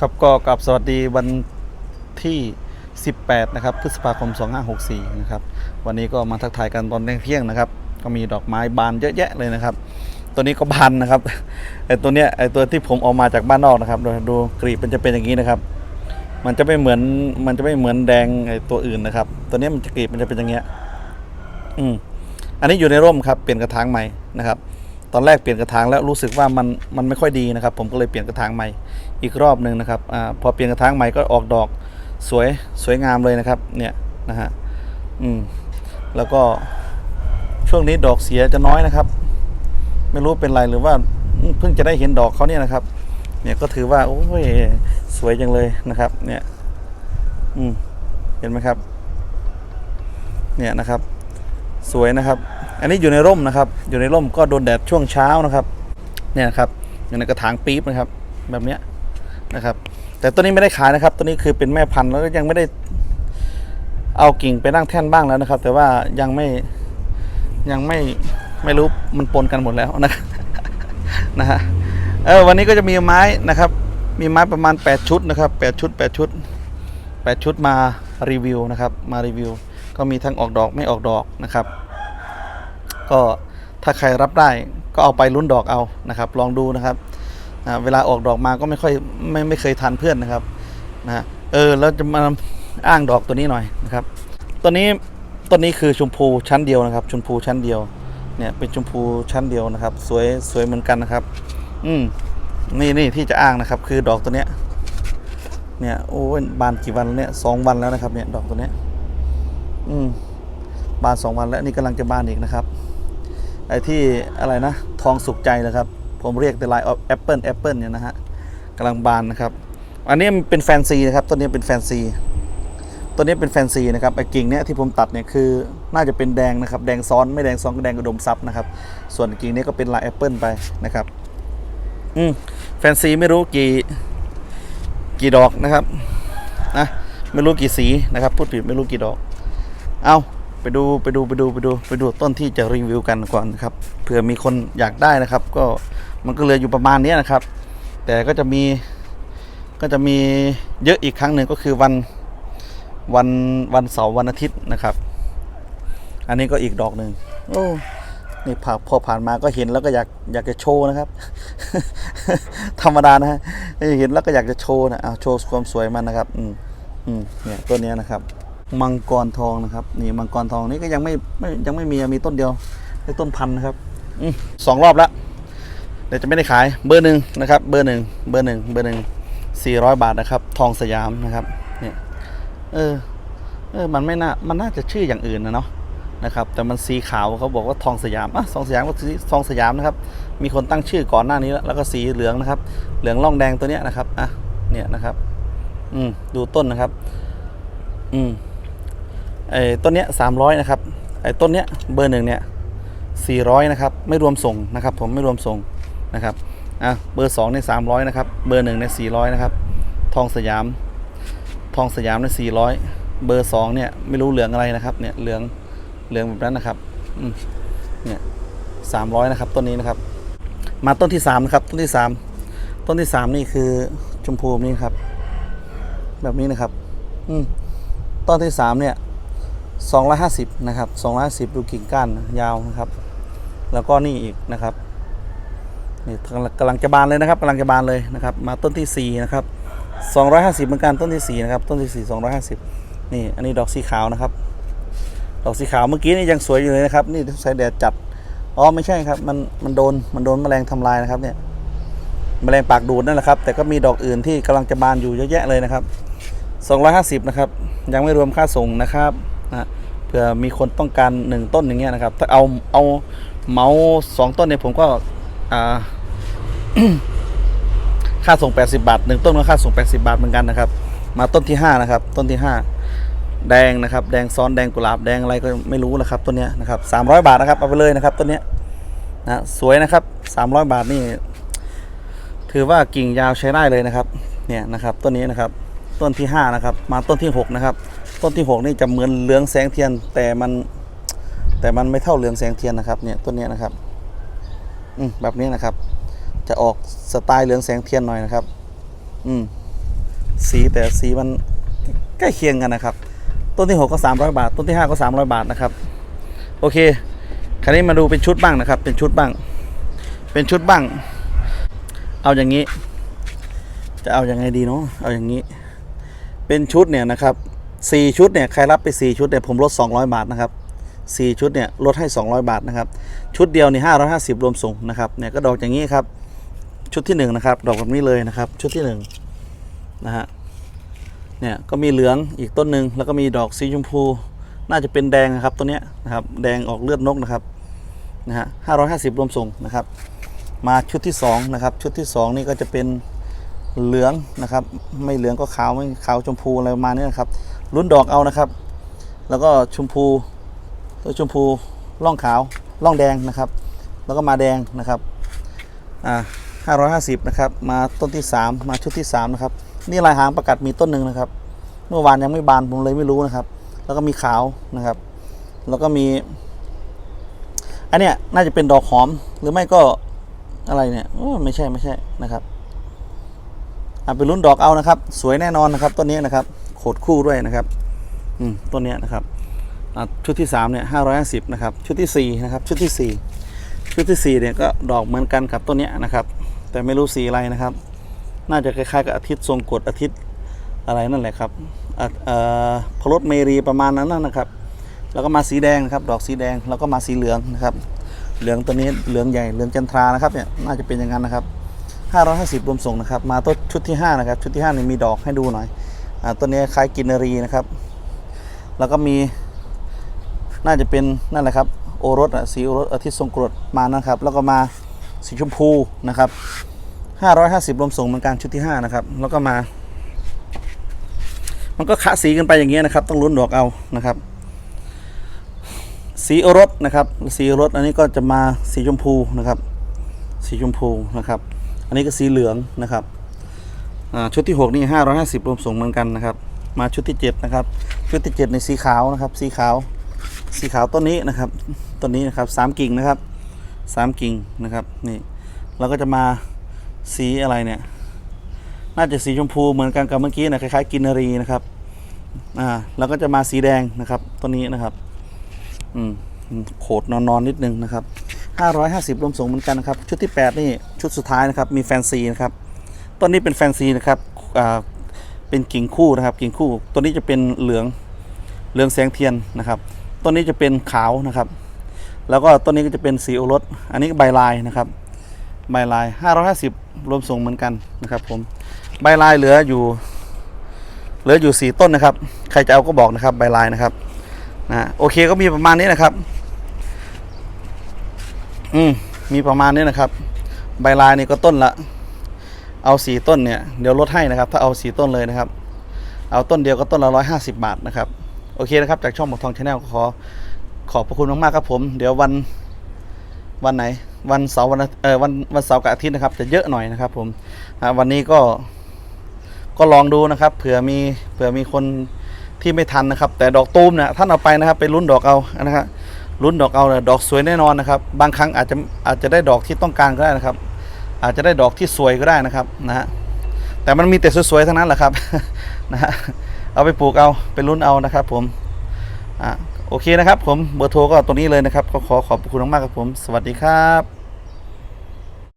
ครับก็กลับสวัสดีวันที่ 18 นะครับ พฤษภาคม 2564 นะครับ วันนี้ก็มาทักทายกันตอนเที่ยงนะครับ ก็มีดอกไม้บานเยอะแยะเลยนะครับ ตัวนี้ก็บานนะครับไอตัวเนี้ยไอตัวที่ผมเออกมาจากบ้านนอกนะครับดูดูกรีบมันจะเป็นอย่างนี้นะครับ มันจะไม่เหมือนมันจะไม่เหมือนแดงไอตัวอื่นนะครับ ตัวเนี้ยมันจะกรีบมันจะเป็นอย่างเงี้ย อืมอันนี้อยู่ในร่มครับ เปลี่ยนกระถางใหม่นะครับ ตอนแรกเปลี่ยนกระถางแล้วรู้สึกว่ามันมันไม่ค่อยดีนะครับ ผมก็เลยเปลี่ยนกระถางใหม่อีกรอบหนึ่งนะครับอพอเปลี่ยนกระถางใหม่ก็ออกดอกสวยสวยงามเลยนะครับ เนี่ยนะฮะอืมแล้วก็ช่วงนี้ดอกเสียจะน้อยนะครับ ไม่รู้เป็นไรหรือว่าเพิ่งจะได้เห็นดอกเขาเนี่ยนะครับ เนี่ยก็ถือว่าโอ้ยสวยจังเลยนะครับ เนี่ย อืมเห็นไหมครับ เนี่ยนะครับ สวยนะครับ อันนี้อยู่ในร่มนะครับ อยู่ในร่มก็โดนแดดช่วงเช้านะครับเนี่ยครับอยู่ในกระถางปี๊บนะครับ แบบเนี้ยนะครับ แต่ตัวนี้ไม่ได้ขายนะครับตัวนี้คือเป็นแม่พันธุ์แล้วก็ยังไม่ได้เอากิ่งไปนั่งแท่นบ้างแล้วนะครับ แต่ว่ายังไม่ยังไม่ไม่รู้มันปนกันหมดแล้วนะนะฮะเออวันนี้ก็จะมีไม้นะครับ มีไม้ประมาณ 8 ชุดนะครับ 8 ชุด 8 ชุด 8 ชุดมารีวิวนะครับ มารีวิว ก็มีทั้งออกดอกไม่ออกดอกนะครับ ก็ถ้าใครรับได้ก็เอาไปลุ้นดอกเอานะครับ ลองดูนะครับเวลาออกดอกมาก็ไม่ค่อยไม่ไม่เคยทันเพื่อนนะครับนะเออแล้วจะมาอ้างดอกตัวนี้หน่อยนะครับตัวนี้ตัวนี้คือชมพูชั้นเดียวนะครับ ชมพูชั้นเดียวเนี่ยเป็นชมพูชั้นเดียวนะครับ สวยสวยเหมือนกันนะครับ อืมนี่นี่ที่จะอ้างนะครับ คือดอกตัวเนี้ย เนี่ยโอ้ยบานกี่วันเนี่ยสองวันแล้วนะครับ เนี่ยดอกตัวเนี้ย อืมบานสองวันแล้วนี่กำลังจะบานอีกนะครับ ไอ้ที่อะไรนะ ทองสุขใจนะครับ ผมเรียกแต่ลายแอปเปิลแอปเปิลเนี่ยนะฮะกำลังบานนะครับ อันนี้มันเป็นแฟนซีนะครับต้นนี้เป็นแฟนซีต้นนี้เป็นแฟนซีนะครับไอ้กิ่งเนี้ยที่ผมตัดเนี่ยคือน่าจะเป็นแดงนะครับ แดงซ้อนไม่แดงซ้อนก็แดงกระดมซับนะครับ ส่วนกิ่งนี้ก็เป็นลายแอปเปิลไปนะครับอืมแฟนซีไม่รู้กี่กี่ดอกนะครับนะไม่รู้กี่สีนะครับ พูดผิดไม่รู้กี่ดอก เอา ไปดูไปดูไปดูไปดูไปดูต้นที่จะรีวิวกันก่อนครับเผื่อมีคนอยากได้นะครับ ก็มันก็เหลืออยู่ประมาณนี้นะครับ แต่ก็จะมีก็จะมีเยอะอีกครั้งหนึ่งก็คือวันวันวันเสาร์วันอาทิตย์นะครับ อันนี้ก็อีกดอกหนึ่งโอ้นี่ผ่าพอผ่านมาก็เห็นแล้วก็อยากอยากจะโชว์นะครับ ธรรมดานะฮะเห็นแล้วก็อยากจะโชว์นะเอาโชว์ความสวยมันนะครับ อืมอืมเนี่ยตัวนี้นะครับ มังกรทองนะครับนี่มังกรทองนี่ก็ยังไม่ไม่ยังไม่มีมีต้นเดียวได้ต้นพันธุ์นะครับอสองรอบแล้วเดี๋ยวจะไม่ได้ขายเบอร์หนึ่งนะครับ เบอร์หนึ่งเบอร์หนึ่งเบอร์หนึ่งสี่ร้อยบาทนะครับ ทองสยามนะครับเนี่ยเออเออมันไม่น่ามันน่าจะชื่ออย่างอื่นนะเนาะนะครับแต่มันสีขาวเขาบอกว่าทองสยามอะทองสยามก็สีทองสยามนะครับ มีคนตั้งชื่อก่อนหน้านี้แล้วแล้วก็สีเหลืองนะครับ เหลืองร่องแดงตัวเนี้ยนะครับอะเนี่ยนะครับ อืมดูต้นนะครับ อืม ไอ้ต้นเนี้ยสามร้อยนะครับไอ้ต้นเนี้ยเบอร์หนึ่งเนี่ยสี่ร้อยนะครับไม่รวมส่งนะครับ ผมไม่รวมส่งนะครับอะเบอร์สองเนี่ยสามร้อยนะครับเบอร์หนึ่งเนี่ยสี่ร้อยนะครับทองสยาม ทองสยามเนี่ยสี่ร้อยเบอร์สองเนี่ยไม่รู้เหลืองอะไรนะครับเนี่ยเหลืองเหลืองแบบนั้นนะครับอืมเนี่ยสามร้อยนะครับต้นนี้นะครับ มาต้นที่สามนะครับต้นที่สามต้นที่สามนี่คือชมพูนี้ครับ แบบนี้นะครับ อืมต้นที่สามเนี่ย 250 นะครับ 250 ดูกิ่งก้านยาวนะครับ แล้วก็นี่อีกนะครับนี่กำลังจะบานเลยนะครับกำลังจะบานเลยนะครับ มาต้นที่ 4 นะครับ 250 เหมือนกันต้นที่ 4 นะครับ ต้นที่ 4 250 นี่ อันนี้ดอกสีขาวนะครับ ดอกสีขาวเมื่อกี้นี่ยังสวยอยู่เลยนะครับ นี่ใช้แดดจัด อ๋อไม่ใช่ครับ มันมันโดนมันโดนแมลงทำลายนะครับเนี่ยแมลงปากดูดนั่นแหละครับ แต่ก็มีดอกอื่นที่กำลังจะบานอยู่เยอะแยะเลยนะครับ 250 นะครับ ยังไม่รวมค่าส่งนะครับ นะเผื่อมีคนต้องการ 1 ต้นอย่างเงี้ยนะครับ ถ้าเอาเอาเมาสองต้นเนี่ยผมก็อ่าค่าส่ง 80 บาทหนึ่งต้นก็ค่าส่ง 80 บาทเหมือนกันนะครับ มาต้นที่ 5 นะครับ ต้นที่ 5 แดงนะครับ แดงซ้อนแดงกุหลาบแดงอะไรก็ไม่รู้นะครับต้นเนี้ยนะครับ300 บาทนะครับเอาไปเลยนะครับต้นเนี้ยนะสวยนะครับ 300 บาทนี่ถือว่ากิ่งยาวใช้ได้เลยนะครับเนี่ยนะครับต้นนี้นะครับต้นที่ 5 นะครับ มาต้นที่ 6 นะครับ ต้นที่ 6 นี่จะเหมือนเหลืองแสงเทียน แต่มันแต่มันไม่เท่าเหลืองแสงเทียนนะครับเนี่ยต้นนี้นะครับอืมแบบนี้นะครับ จะออกสไตล์เหลืองแสงเทียนหน่อยนะครับ อืมสีแต่สีมันใกล้เคียงกันนะครับ ต้นที่ 6 ก็ 300 บาท ต้นที่ 5 ก็ 300 บาทนะครับ โอเคคราวนี้มาดูเป็นชุดบ้างนะครับ เป็นชุดบ้าง เป็นชุดบ้าง เอาอย่างนี้ จะเอาอย่างไงดีเนาะเอาอย่างนี้ เป็นชุดเนี่ยนะครับ สี่ชุดเนี่ยใครรับไปสี่ชุดเนี่ยผมลด200บาทนะครับสี่ชุดเนี่ยลดให้200บาทนะครับ ชุดเดียวนี่550รวมส่งนะครับเนี่ยก็ดอกอย่างนี้ครับ ชุดที่หนึ่งนะครับ ดอกแบบนี้เลยนะครับ ชุดที่หนึ่งนะฮะเนี่ยก็มีเหลืองอีกต้นหนึ่งแล้วก็มีดอกสีชมพู น่าจะเป็นแดงนะครับตัวเนี้ยนะครับแดงออกเลือดนกนะครับนะฮะห้าร้อยห้าสิบรวมส่งนะครับ มาชุดที่สองนะครับ ชุดที่สองนี่ก็จะเป็นเหลืองนะครับ ไม่เหลืองก็ขาวไม่ขาวชมพูอะไรประมาณนี้นะครับ ลุ้นดอกเอานะครับ แล้วก็ชมพูตัวชมพูร่องขาวร่องแดงนะครับ แล้วก็มาแดงนะครับอ่าห้าร้อยห้าสิบนะครับ มาต้นที่สามมาชุดที่สามนะครับ นี่ลายหางประกัดมีต้นหนึ่งนะครับ เมื่อวานยังไม่บานผมเลยไม่รู้นะครับ แล้วก็มีขาวนะครับ แล้วก็มี อันเนี้ยน่าจะเป็นดอกหอมหรือไม่ก็อะไรเนี่ยโอ้ไม่ใช่ไม่ใช่นะครับอะเป็นรุ่นดอกเอานะครับ สวยแน่นอนนะครับต้นนี้นะครับ ขดคู่ด้วยนะครับอืมต้นเนี้ยนะครับชุดที่สามเนี่ยห้าร้อยห้าสิบนะครับ ชุดที่สี่นะครับ ชุดที่สี่ชุดที่สี่เนี่ยก็ดอกเหมือนกันกับต้นเนี้ยนะครับ แต่ไม่รู้สีอะไรนะครับ น่าจะคล้ายๆกับอาทิตย์ทรงกฎอาทิตย์อะไรนั่นแหละครับอะเอ่อพลดเมรีประมาณนั้นนะครับ แล้วก็มาสีแดงนะครับ ดอกสีแดงแล้วก็มาสีเหลืองนะครับ เหลืองตัวนี้เหลืองใหญ่เหลืองจันทรานะครับเนี่ยน่าจะเป็นอย่างนั้นนะครับ550รวมส่งนะครับ มาต้นชุดที่5นะครับ ชุดที่5นี่มีดอกให้ดูหน่อย ต้นนี้คล้ายกินนารีนะครับ แล้วก็มีน่าจะเป็นนั่นแหละครับโอรสสีโอรสอาทิตย์ทรงกรดมานะครับ แล้วก็มาสีชมพูนะครับ 550รวมส่งเหมือนกันชุดที่ 5 นะครับ แล้วก็มา มันก็คะสีกันไปอย่างเงี้ยนะครับ ต้องลุ้นดอกเอานะครับ สีโอรสนะครับสีโอรสอันนี้ก็จะมาสีชมพูนะครับ สีชมพูนะครับ อันนี้ก็สีเหลืองนะครับ ชุดที่ 6 นี่ 550 รวมส่งเหมือนกันนะครับ มาชุดที่ 7 นะครับ ชุดที่ 7 ในสีขาวนะครับ สีขาว สีขาวต้นนี้นะครับ ต้นนี้นะครับสามกิ่งนะครับสามกิ่งนะครับ นี่ เราก็จะมาสีอะไรเนี่ย น่าจะสีชมพูเหมือนกันกับเมื่อกี้นะ คล้ายๆกินนารีนะครับ อ่า แล้วก็จะมาสีแดงนะครับ ต้นนี้นะครับ อืม โขดนอนๆนิดนึงนะครับ 550 รวมส่งเหมือนกันนะครับ ชุดที่ 8 นี่ ชุดสุดท้ายนะครับ มีแฟนซีนะครับ ต้นนี้เป็นแฟนซีนะครับอ่าเป็นกิ่งคู่นะครับ กิ่งคู่ตัวนี้จะเป็นเหลืองเหลืองแสงเทียนนะครับต้นนี้จะเป็นขาวนะครับ แล้วก็ต้นนี้ก็จะเป็นสีโอรสอันนี้ใบลายนะครับ ใบลาย550 รวมส่งเหมือนกันนะครับ ผมใบลายเหลืออยู่ เหลืออยู่ 4 ต้นนะครับ ใครจะเอาก็บอกนะครับ ใบลายนะครับนะโอเคก็มีประมาณนี้นะครับ อืมมีประมาณนี้นะครับ ใบลายนี่ก็ต้นละ เอาสีต้นเนี่ยเดี๋ยวลดให้นะครับ ถ้าเอาสีต้นเลยนะครับ เอาต้นเดียวก็ต้นละร้อยห้าสิบาทนะครับ โอเคนะครับ จากช่องหมกทองชาแนลขอขอบพระคุณมากๆครับผม เดี๋ยววันวันไหน วันเสาร์วันเออวันวันเสาร์กับอาทิตย์นะครับ จะเยอะหน่อยนะครับ ผมวันนี้ก็ก็ลองดูนะครับ เผื่อมีเผื่อมีคนที่ไม่ทันนะครับ แต่ดอกตูมเนี่ยท่านเอาไปนะครับ ไปลุ้นดอกเอานะครับลุ้นดอกเอาเนี่ยดอกสวยแน่นอนนะครับ บางครั้งอาจจะอาจจะได้ดอกที่ต้องการก็ได้นะครับ อาจจะได้ดอกที่สวยก็ได้นะครับนะฮะแต่มันมีแต่สวยๆทั้งนั้นแหละครับนะฮะเอาไปปลูกเอาไปลุ้นเอานะครับผมอะโอเคนะครับผมเบอร์โทรก็ตรงนี้เลยนะครับก็ขอขอบคุณมากๆครับผม สวัสดีครับ